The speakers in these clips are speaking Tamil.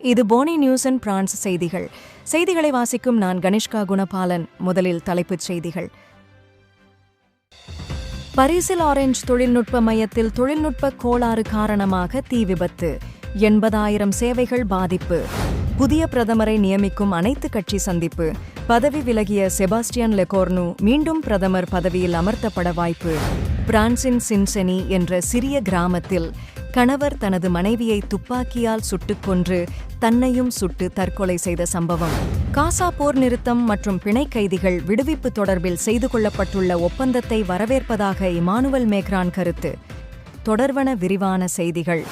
இது போனி நியூஸ் அண்ட் பிரான்ஸ் செய்திகள். செய்திகளை வாசிக்கும் நான் கணேஷ்கா குணபாலன் முதலில் தலைப்புச் செய்திகள். பரிசில் ஆரஞ்ச் தொழில்நுட்ப மையத்தில் தொழில்நுட்ப கோளாறு காரணமாக தீ விபத்து. எண்பதாயிரம் சேவைகள் பாதிப்பு. புதிய பிரதமரை நியமிக்கும் அனைத்து கட்சி சந்திப்பு. பதவி விலகிய செபாஸ்டியன் லெகோர்னு மீண்டும் பிரதமர் பதவியில் அமர்த்தப்பட வாய்ப்பு. பிரான்சின் சின்செனி என்ற சிறிய கிராமத்தில் கணவர் தனது மனைவியை துப்பாக்கியால் சுட்டுக் கொன்று தன்னையும் சுட்டு தற்கொலை செய்த சம்பவம். காசா போர் நிறுத்தம் மற்றும் பிணை கைதிகள் விடுவிப்பு தொடர்பில் செய்து கொள்ளப்பட்டுள்ள ஒப்பந்தத்தை வரவேற்பதாக இமானுவல் மேக்ரான் கருத்து. தொடர்வன விரிவான செய்திகள்.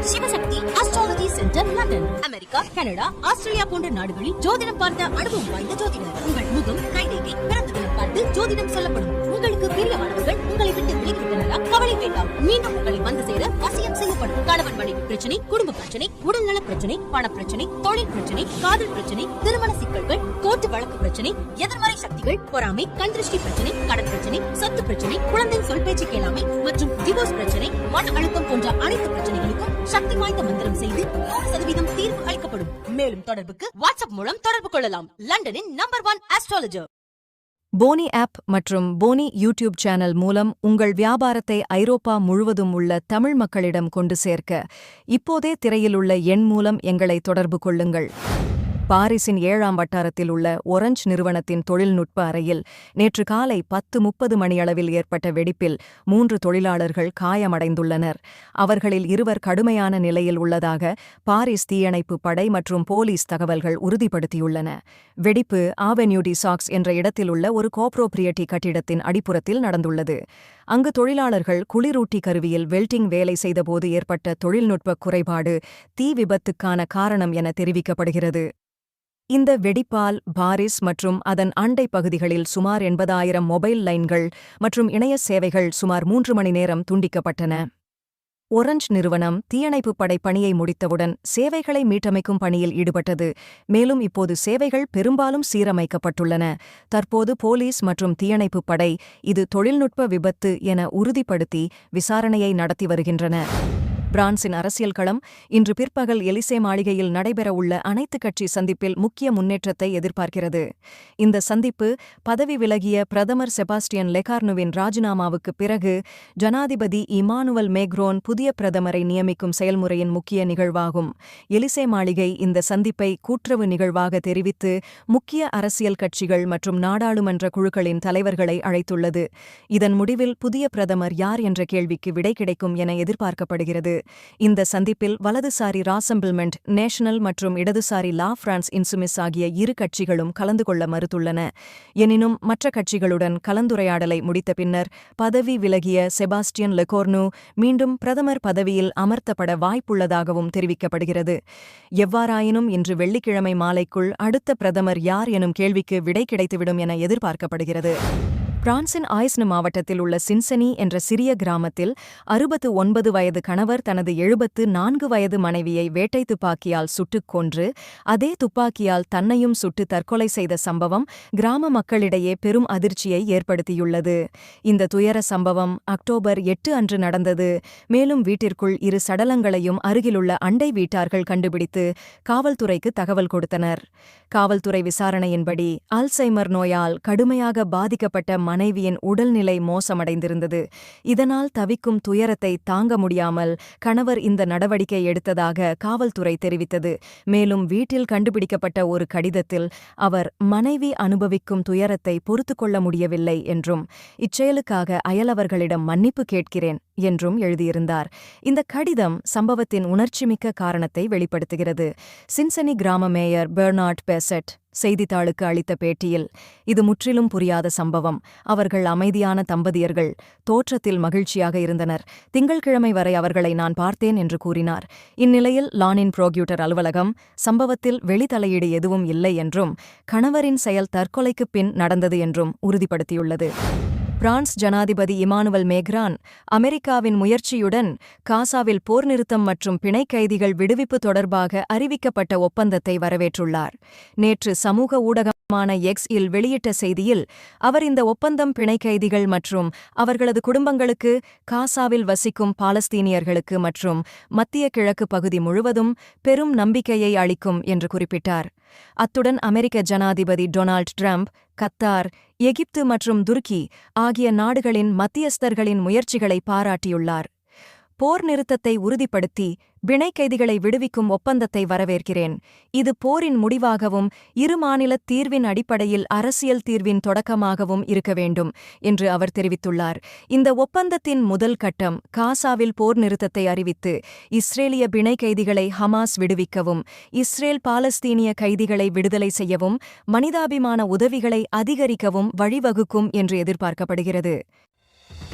Sivasakthi astrology centre London America Canada Australia போன்ற நாடுகளில் ஜோதிடம் பார்த்த அனுபவம் வாய்ந்த ஜோதிடர். உங்கள் முகம் கைரேகை பிறந்த தினம் பார்த்து ஜோதிடம் சொல்லப்படும். உங்களுக்கு பிரியமானவர்கள் உங்களை விட்டு விலகிவிட்டனரா? கவலை வேண்டாம். மீண்டும் உங்களை வந்து சேர வசியம் செய்யப்படும். கணவன் மனைவி பிரச்சனை குடும்ப பிரச்சனை உடல்நல பிரச்சனை பண பிரச்சனை தொழில் பிரச்சனை காதல் பிரச்சனை திருமண சிக்கல்கள் கோர்ட்டு வழக்கு பிரச்சனை எதிர்மறை சக்திகள் பொறாமை கண்திருஷ்டி பிரச்சனை கடன் பிரச்சனை சொத்து பிரச்சனை குழந்தை சொல் பேச்சு கேளாமை மற்றும் டிவோர்ஸ் பிரச்சனை மன அழுத்தம் போன்ற அனைத்து பிரச்சனைகளுக்கும் சக்தி வாய்ந்த மந்திரம் செய்து நூறு சதவீதம் தீர்வு அளிக்கப்படும். மேலும் தொடர்புக்கு வாட்ஸ்அப் மூலம் தொடர்பு கொள்ளலாம். லண்டனின் number one astrologer Poni app மற்றும் போனி யூடியூப் சேனல் மூலம் உங்கள் வியாபாரத்தை ஐரோப்பா முழுவதும் உள்ள தமிழ் மக்களிடம் கொண்டு சேர்க்க இப்போதே திரையிலுள்ள எண் மூலம் எங்களை தொடர்பு கொள்ளுங்கள். பாரிஸின் ஏழாம் வட்டாரத்தில் உள்ள ஒரஞ்ச் நிறுவனத்தின் தொழில்நுட்ப அறையில் நேற்று காலை பத்து முப்பது மணியளவில் ஏற்பட்ட வெடிப்பில் மூன்று தொழிலாளர்கள் காயமடைந்துள்ளனர். அவர்களில் இருவர் கடுமையான நிலையில் உள்ளதாக பாரிஸ் தீயணைப்பு படை மற்றும் போலீஸ் தகவல்கள் உறுதிப்படுத்தியுள்ளன. வெடிப்பு ஆவென்யூ டி சாக்ஸ் என்ற இடத்தில் உள்ள ஒரு கோப்ரோப்ரியட்டி கட்டிடத்தின் அடிப்புறத்தில் நடந்துள்ளது. அங்கு தொழிலாளர்கள் குளிரூட்டி கருவியில் வெல்டிங் வேலை செய்தபோது ஏற்பட்ட தொழில்நுட்ப குறைபாடு தீ விபத்துக்கான காரணம் என தெரிவிக்கப்படுகிறது. இந்த வெடிப்பால் பாரிஸ் மற்றும் அதன் அண்டை பகுதிகளில் சுமார் எண்பதாயிரம் மொபைல் லைன்கள் மற்றும் இணைய சேவைகள் சுமார் மூன்று மணி நேரம் துண்டிக்கப்பட்டன. ஒரஞ்ச் நிறுவனம் தீயணைப்பு படை பணியை முடித்தவுடன் சேவைகளை மீட்டமைக்கும் பணியில் ஈடுபட்டது. மேலும் இப்போது சேவைகள் பெரும்பாலும் சீரமைக்கப்பட்டுள்ளன. தற்போது போலீஸ் மற்றும் தீயணைப்பு படை இது தொழில்நுட்ப விபத்து என உறுதிப்படுத்தி விசாரணையை நடத்தி வருகின்றன. பிரான்சின் அரசியல் களம் இன்று பிற்பகல் எலிசே மாளிகையில் நடைபெறவுள்ள அனைத்து கட்சி சந்திப்பில் முக்கிய முன்னேற்றத்தை எதிர்பார்க்கிறது. இந்த சந்திப்பு பதவி விலகிய பிரதமர் செபாஸ்டியன் லெகார்னுவின் ராஜினாமாவுக்கு பிறகு ஜனாதிபதி இமானுவல் மேக்ரோன் புதிய பிரதமரை நியமிக்கும் செயல்முறையின் முக்கிய நிகழ்வாகும். எலிசே மாளிகை இந்த சந்திப்பை கூட்டுறவு நிகழ்வாக தெரிவித்து முக்கிய அரசியல் கட்சிகள் மற்றும் நாடாளுமன்ற குழுக்களின் தலைவர்களை அழைத்துள்ளது. இதன் முடிவில் புதிய பிரதமர் யார் என்ற கேள்விக்கு விடை கிடைக்கும் என எதிர்பார்க்கப்படுகிறது. இந்த சந்திப்பில் வலதுசாரி ராசம்பிள்மெண்ட் நேஷனல் மற்றும் இடதுசாரி லா பிரான்ஸ் இன்சுமிஸ் ஆகிய இரு கட்சிகளும் கலந்து கொள்ள மறுத்துள்ளன. எனினும் மற்ற கட்சிகளுடன் கலந்துரையாடலை முடித்த பின்னர் பதவி விலகிய செபாஸ்டியன் லெகோர்னு மீண்டும் பிரதமர் பதவியில் அமர்த்தப்பட வாய்ப்புள்ளதாகவும் தெரிவிக்கப்படுகிறது. எவ்வாறாயினும் இன்று வெள்ளிக்கிழமை மாலைக்குள் அடுத்த பிரதமர் யார் எனும் கேள்விக்கு விடை கிடைத்துவிடும் என எதிர்பார்க்கப்படுகிறது. பிரான்சின் ஆய்ஸ்னு மாவட்டத்தில் உள்ள சின்சனி என்ற சிறிய கிராமத்தில் அறுபத்து ஒன்பது வயது கணவர் தனது எழுபத்து நான்கு வயது மனைவியை வேட்டை துப்பாக்கியால் சுட்டுக் கொன்று அதே துப்பாக்கியால் தன்னையும் சுட்டு தற்கொலை செய்த சம்பவம் கிராம மக்களிடையே பெரும் அதிர்ச்சியை ஏற்படுத்தியுள்ளது. இந்த துயர சம்பவம் அக்டோபர் எட்டு அன்று நடந்தது. மேலும் வீட்டிற்குள் இரு சடலங்களையும் அருகிலுள்ள அண்டை வீட்டார்கள் கண்டுபிடித்து காவல்துறைக்கு தகவல் கொடுத்தனர். காவல்துறை விசாரணையின்படி அல்சைமர் நோயால் கடுமையாக பாதிக்கப்பட்ட மனைவியின் உடல்நிலை மோசமடைந்திருந்தது. இதனால் தவிக்கும் துயரத்தை தாங்க முடியாமல் கணவர் இந்த நடவடிக்கை எடுத்ததாக காவல்துறை தெரிவித்தது. மேலும் வீட்டில் கண்டுபிடிக்கப்பட்ட ஒரு கடிதத்தில் அவர் மனைவி அனுபவிக்கும் துயரத்தை பொறுத்துக்கொள்ள முடியவில்லை என்றும் இச்செயலுக்காக அயலவர்களிடம் மன்னிப்பு கேட்கிறேன் என்றும் எழுதியிருந்தார். இந்த கடிதம் சம்பவத்தின் உணர்ச்சிமிக்க காரணத்தை வெளிப்படுத்துகிறது. சின்சனி கிராம மேயர் பெர்னார்ட் பெசட் செய்தித்தாளுக்கு அளித்த பேட்டியில் இது முற்றிலும் புரியாத சம்பவம். அவர்கள் அமைதியான தம்பதியர்கள். தோற்றத்தில் மகிழ்ச்சியாக இருந்தனர். திங்கள்கிழமை வரை அவர்களை நான் பார்த்தேன் என்று கூறினார். இந்நிலையில் லானின் புரோகியூட்டர் அலுவலகம் சம்பவத்தில் வெளித்தலையீடு எதுவும் இல்லை என்றும் கணவரின் செயல் தற்கொலைக்குப் பின் நடந்தது என்றும் உறுதிப்படுத்தியுள்ளது. பிரான்ஸ் ஜனாதிபதி இமானுவல் மேக்ரான் அமெரிக்காவின் முயற்சியுடன் காசாவில் போர் நிறுத்தம் மற்றும் பிணை கைதிகள் விடுவிப்பு தொடர்பாக அறிவிக்கப்பட்ட ஒப்பந்தத்தை வரவேற்றுள்ளார். நேற்று சமூக ஊடகம் மான எக்ஸ் இல் வெளியிட்ட செய்தியில் அவர் இந்த ஒப்பந்தம் பிணை கைதிகள் மற்றும் அவர்களது குடும்பங்களுக்கு காசாவில் வசிக்கும் பாலஸ்தீனியர்களுக்கு மற்றும் மத்திய கிழக்கு பகுதி முழுவதும் பெரும் நம்பிக்கையை அளிக்கும் என்று குறிப்பிட்டார். அத்துடன் அமெரிக்க ஜனாதிபதி டொனால்ட் ட்ரம்ப் கத்தார் எகிப்து மற்றும் துருக்கி ஆகிய நாடுகளின் மத்தியஸ்தர்களின் முயற்சிகளை பாராட்டியுள்ளார். போர் நிறுத்தத்தை உறுதிப்படுத்தி பிணை கைதிகளை விடுவிக்கும் ஒப்பந்தத்தை வரவேற்கிறேன். இது போரின் முடிவாகவும் இரு மாநிலத் தீர்வின் அடிப்படையில் அரசியல் தீர்வின் தொடக்கமாகவும் இருக்க வேண்டும் என்று அவர் தெரிவித்துள்ளார். இந்த ஒப்பந்தத்தின் முதல் கட்டம் காசாவில் போர் நிறுத்தத்தை அறிவித்து இஸ்ரேலிய பிணை கைதிகளை ஹமாஸ் விடுவிக்கவும் இஸ்ரேல் பாலஸ்தீனிய கைதிகளை விடுதலை செய்யவும் மனிதாபிமான உதவிகளை அதிகரிக்கவும் வழிவகுக்கும் என்று எதிர்பார்க்கப்படுகிறது.